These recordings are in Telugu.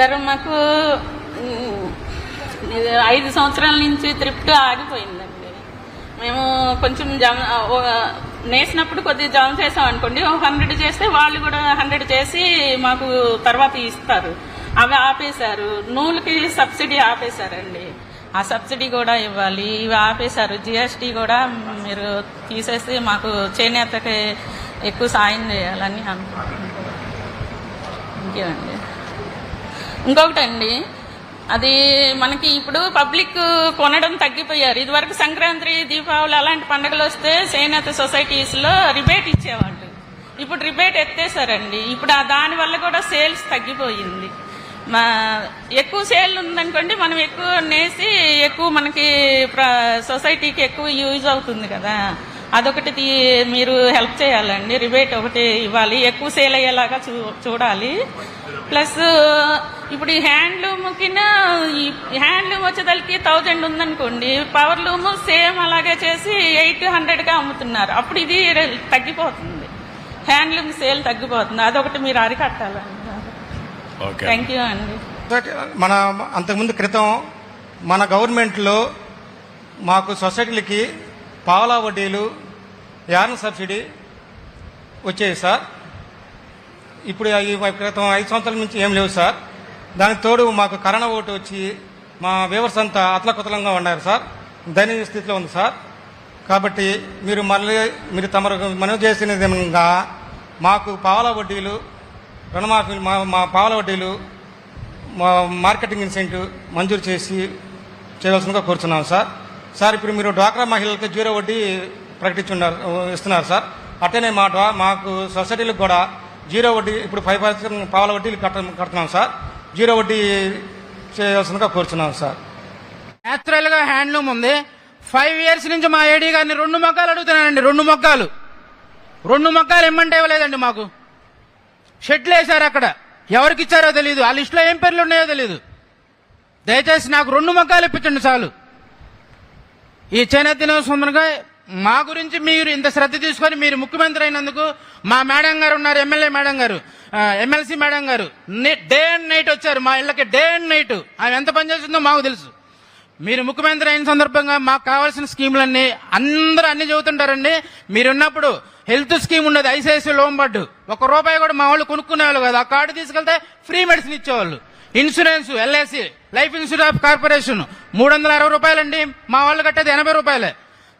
సార్ మాకు ఐదు సంవత్సరాల నుంచి త్రిప్ట్ ఆగిపోయిందండి. మేము కొంచెం జమ నేసినప్పుడు కొద్దిగా జమ చేసాం అనుకోండి ఒక హండ్రెడ్ చేస్తే వాళ్ళు కూడా హండ్రెడ్ చేసి మాకు తర్వాత ఇస్తారు. అవి ఆపేశారు. నూలుకి సబ్సిడీ ఆపేశారండి. ఆ సబ్సిడీ కూడా ఇవ్వాలి. ఇవి ఆపేశారు. జిఎస్టీ కూడా మీరు తీసేసి మాకు చేనేతకి ఎక్కువ సాయం చేయాలని అనుకుంటున్నాను ఇంకేమండి ఇంకొకటండి అది మనకి ఇప్పుడు పబ్లిక్ కొనడం తగ్గిపోయారు. ఇదివరకు సంక్రాంతి దీపావళి అలాంటి పండుగలు వస్తే చేనేత సొసైటీస్లో రిబేట్ ఇచ్చేవాళ్ళు. ఇప్పుడు రిబేట్ ఎత్తేసారండి ఇప్పుడు ఆ దాని వల్ల కూడా సేల్స్ తగ్గిపోయింది. మా ఎక్కువ సేల్ ఉందనుకోండి మనం ఎక్కువ నేసి ఎక్కువ మనకి ప్ర- సొసైటీకి ఎక్కువ యూజ్ అవుతుంది కదా. అదొకటి తీ- మీరు హెల్ప్ చేయాలండి. రిబేట్ ఒకటి ఇవ్వాలి. ఎక్కువ సేల్ అయ్యేలాగా చూ చూడాలి. ప్లస్ ఇప్పుడు ఈ హ్యాండ్లూమ్ కింద ఈ హ్యాండ్లూమ్ వచ్చేదానికి థౌజండ్ ఉందనుకోండి పవర్ లూమ్ సేమ్ అలాగే చేసి ఎయిట్ హండ్రెడ్గా అమ్ముతున్నారు. అప్పుడు ఇది తగ్గిపోతుంది. హ్యాండ్లూమ్ సేల్ తగ్గిపోతుంది. అదొకటి మీరు అరికట్టాలండి ఓకే. థ్యాంక్ యూ అండి. మన అంతకుముందు క్రితం మన గవర్నమెంట్లో మాకు సొసైటీలకి పావలా వడ్డీలు యార్న్ సబ్సిడీ వచ్చేవి సార్. ఇప్పుడు ఈ క్రితం ఐదు సంవత్సరాల నుంచి ఏం లేవు సార్. దానికి తోడు మాకు కరోనా ఒకటి వచ్చి మా వ్యూవర్స్ అంతా అతలకుతలంగా ఉన్నారు సార్. దయనీయ స్థితిలో ఉంది సార్. కాబట్టి మీరు మళ్ళీ మీరు తమరు మనవి చేసిన విధంగా మాకు పావల వడ్డీలు రుణమాఫీ మా మా పావల వడ్డీలు మా మార్కెటింగ్ ఇన్సెంటివ్ మంజూరు చేసి చేయవలసిందిగా కోరుతున్నాం సార్. సార్ ఇప్పుడు మీరు డ్వాక్రా మహిళలకు జీరో వడ్డీ ప్రకటించున్నారు ఇస్తున్నారు సార్. అట్టనే మా మాకు సొసైటీలకు కూడా జీరో వడ్డీ ఇప్పుడు ఫైవ్ పర్సెంట్ పావల వడ్డీలు కట్ట కడుతున్నాం సార్. జీరో వడ్డీ చేయవలసిందిగా కోరుతున్నాం సార్. న్యాచురల్గా హ్యాండ్లూమ్ ఉంది. ఫైవ్ ఇయర్స్ నుంచి మా ఏడీ గారిని రెండు మొక్కలు అడుగుతున్నానండి రెండు మొక్కలు. రెండు మొక్కలు ఇమ్మంటే ఇవ్వలేదండి మాకు. షెడ్లు వేశారు అక్కడ. ఎవరికి ఇచ్చారో తెలియదు ఆ లిస్టులో ఏం పేర్లు ఉన్నాయో తెలియదు దయచేసి నాకు రెండు మొక్కలు ఇప్పించండి చాలు. ఈ చేనేత దినోత్సవంగా మా గురించి మీరు ఇంత శ్రద్ధ తీసుకొని మీరు ముఖ్యమంత్రి అయినందుకు మా మేడం గారు ఉన్నారు ఎమ్మెల్యే మేడం గారు. ఎమ్మెల్సీ మేడం గారు డే అండ్ నైట్ వచ్చారు. మా ఇళ్ళకి డే అండ్ నైట్. ఆమె ఎంత పనిచేస్తుందో మాకు తెలుసు. మీరు ముఖ్యమంత్రి అయిన సందర్భంగా మాకు కావాల్సిన స్కీములన్నీ అందరూ అన్ని చెబుతుంటారండి. మీరున్నప్పుడు హెల్త్ స్కీమ్ ఉండదు ఐసిఐసి లోన్ బడ్డు ఒక రూపాయి కూడా మా వాళ్ళు కొనుక్కునేవాళ్ళు కదా. ఆ కార్డు తీసుకెళ్తే ఫ్రీ మెడిసిన్ ఇచ్చేవాళ్ళు. Insurance LIC life insurance corporation మూడు వందల అరవై రూపాయలండి. మా వాళ్ళు కట్టేది ఎనభై రూపాయలే.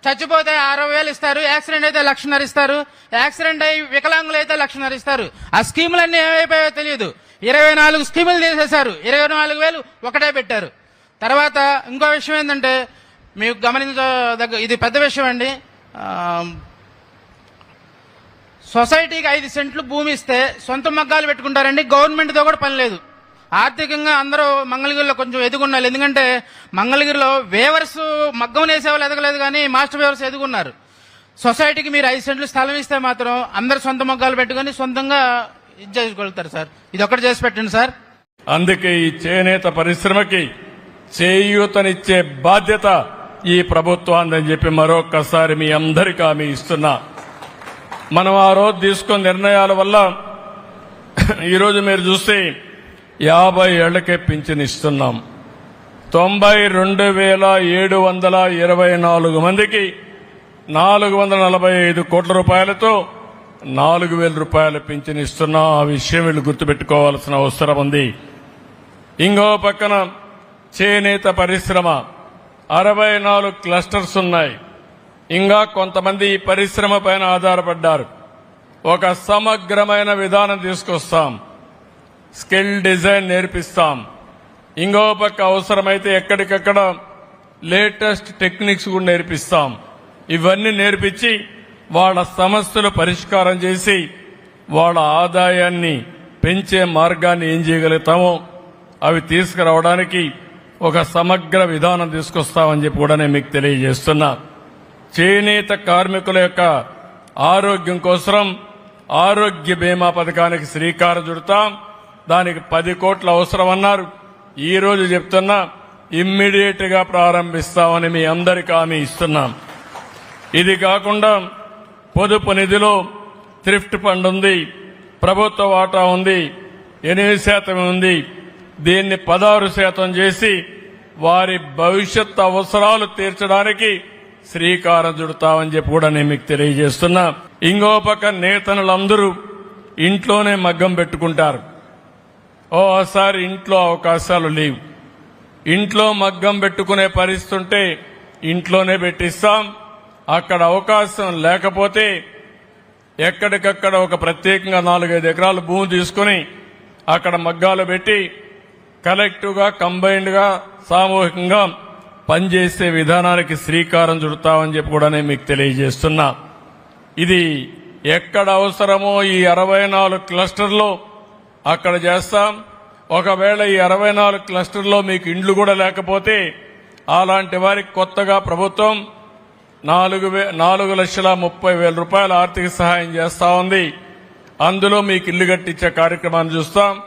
చచ్చిపోతే అరవై వేలు ఇస్తారు యాక్సిడెంట్ అయితే లక్షన్నర ఇస్తారు యాక్సిడెంట్ అయి వికలాంగులు అయితే లక్షన్నర ఇస్తారు. ఆ స్కీములన్నీ ఏమైపోయాయో తెలియదు. ఇరవై నాలుగు స్కీములు తీసేశారు. ఇరవై నాలుగు వేలు ఒకటే పెట్టారు. తర్వాత ఇంకో విషయం ఏంటంటే మీకు గమనించదగ్గ ఇది పెద్ద విషయం అండి. సొసైటీకి ఐదు సెంట్లు భూమి ఇస్తే సొంత మగ్గాలు పెట్టుకుంటారండి గవర్నమెంట్తో కూడా పని లేదు. ఆర్థికంగా అందరూ మంగళగిరిలో కొంచెం ఎదుగున్నారు. ఎందుకంటే మంగళగిరిలో వేవర్స్ మగ్గం వేసేవాళ్ళు ఎదగలేదు కానీ మాస్టర్ వేవర్స్ ఎదుగున్నారు. సొసైటీకి మీరు ఐదు సెంట్లు స్థలం ఇస్తే మాత్రం అందరు సొంత మగ్గాలు పెట్టుకొని సొంతంగా ఇది చేసుకోగలుగుతారు సార్. ఇది ఒకటి చేసి పెట్టండి సార్. అందుకే ఈ చేనేత పరిశ్రమకి చేయూతనిచ్చే బాధ్యత ఈ ప్రభుత్వాన్ని చెప్పి మరొక్కసారి మీ అందరికీ హామీ ఇస్తున్నా. మనం ఆ రోజు తీసుకున్న నిర్ణయాల వల్ల ఈరోజు మీరు చూస్తే యాభై ఏళ్ళకే పింఛన్ ఇస్తున్నాం. తొంభై రెండు వేల ఏడు వందల ఇరవై నాలుగు మందికి నాలుగు వందల నలభై ఐదు కోట్ల రూపాయలతో నాలుగు వేల రూపాయల పింఛన్ ఇస్తున్నాం. ఆ విషయం వీళ్ళు గుర్తుపెట్టుకోవాల్సిన అవసరం ఉంది. ఇంకో పక్కన చేనేత పరిశ్రమ. అరవై నాలుగు క్లస్టర్స్ ఉన్నాయి. ఇంకా కొంతమంది ఈ పరిశ్రమ పైన ఆధారపడ్డారు. ఒక సమగ్రమైన విధానం తీసుకొస్తాం. స్కిల్ డిజైన్ నేర్పిస్తాం. ఇంకో పక్క అవసరమైతే ఎక్కడికక్కడ లేటెస్ట్ టెక్నిక్స్ కూడా నేర్పిస్తాం. ఇవన్నీ నేర్పించి వాళ్ళ సమస్యలు పరిష్కారం చేసి వాళ్ళ ఆదాయాన్ని పెంచే మార్గాన్ని ఏం చేయగలుగుతామో అవి తీసుకురావడానికి ఒక సమగ్ర విధానం తీసుకొస్తామని చెప్పి కూడా నేను మీకు తెలియజేస్తున్నా. చేనేత కార్మికుల యొక్క ఆరోగ్యం కోసం ఆరోగ్య బీమా పథకానికి శ్రీకారం చుడతాం. దానికి పది కోట్ల అవసరమన్నారు. ఈరోజు ఈ రోజు చెప్తున్నా ఇమ్మీడియట్గా ప్రారంభిస్తామని మీ అందరికీ హామీ ఇస్తున్నాం. ఇది కాకుండా పొదుపు నిధిలో థ్రిఫ్ట్ ఫండ్ ఉంది ప్రభుత్వ వాటా ఉంది ఎనిమిది శాతం ఉంది. దీన్ని పదహారు శాతం చేసి వారి భవిష్యత్ అవసరాలు తీర్చడానికి శ్రీకారం చుడతామని చెప్పి కూడా నేను మీకు తెలియజేస్తున్నా. ఇంకో పక్క నేతనులందరూ ఇంట్లోనే మగ్గం పెట్టుకుంటారు. ఓసారి ఇంట్లో అవకాశాలు లేవు. ఇంట్లో మగ్గం పెట్టుకునే పరిస్థితి ఉంటే ఇంట్లోనే పెట్టిస్తాం. అక్కడ అవకాశం లేకపోతే ఎక్కడికక్కడ ఒక ప్రత్యేకంగా నాలుగైదు ఎకరాలు భూమి తీసుకుని అక్కడ మగ్గాలు పెట్టి కలెక్టివ్గా కంబైన్డ్గా సామూహికంగా పనిచేసే విధానానికి శ్రీకారం చుడతామని చెప్పి కూడా నేను మీకు తెలియజేస్తున్నా. ఇది ఎక్కడ అవసరమో ఈ అరవై నాలుగు క్లస్టర్లో అక్కడ చేస్తాం. ఒకవేళ ఈ అరవై నాలుగు క్లస్టర్లో మీకు ఇండ్లు కూడా లేకపోతే అలాంటి వారికి కొత్తగా ప్రభుత్వం నాలుగు వే నాలుగు లక్షల ముప్పై వేల రూపాయల ఆర్థిక సహాయం చేస్తా ఉంది. అందులో మీకు ఇల్లు కట్టించే కార్యక్రమాన్ని చూస్తాం.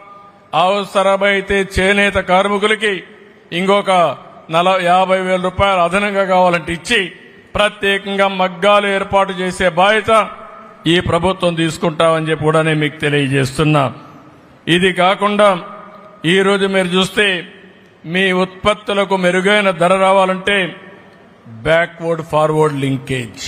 అవసరమైతే చేనేత కార్మికులకి ఇంకొక నల యాభై వేల రూపాయలు అదనంగా కావాలంటే ఇచ్చి ప్రత్యేకంగా మగ్గాలు ఏర్పాటు చేసే బాధ్యత ఈ ప్రభుత్వం తీసుకుంటామని చెప్పి కూడా నేను మీకు తెలియజేస్తున్నా. ఇది కాకుండా ఈ రోజు మీరు చూస్తే మీ ఉత్పత్తులకు మెరుగైన ధర రావాలంటే బ్యాక్వర్డ్ ఫార్వర్డ్ లింకేజ్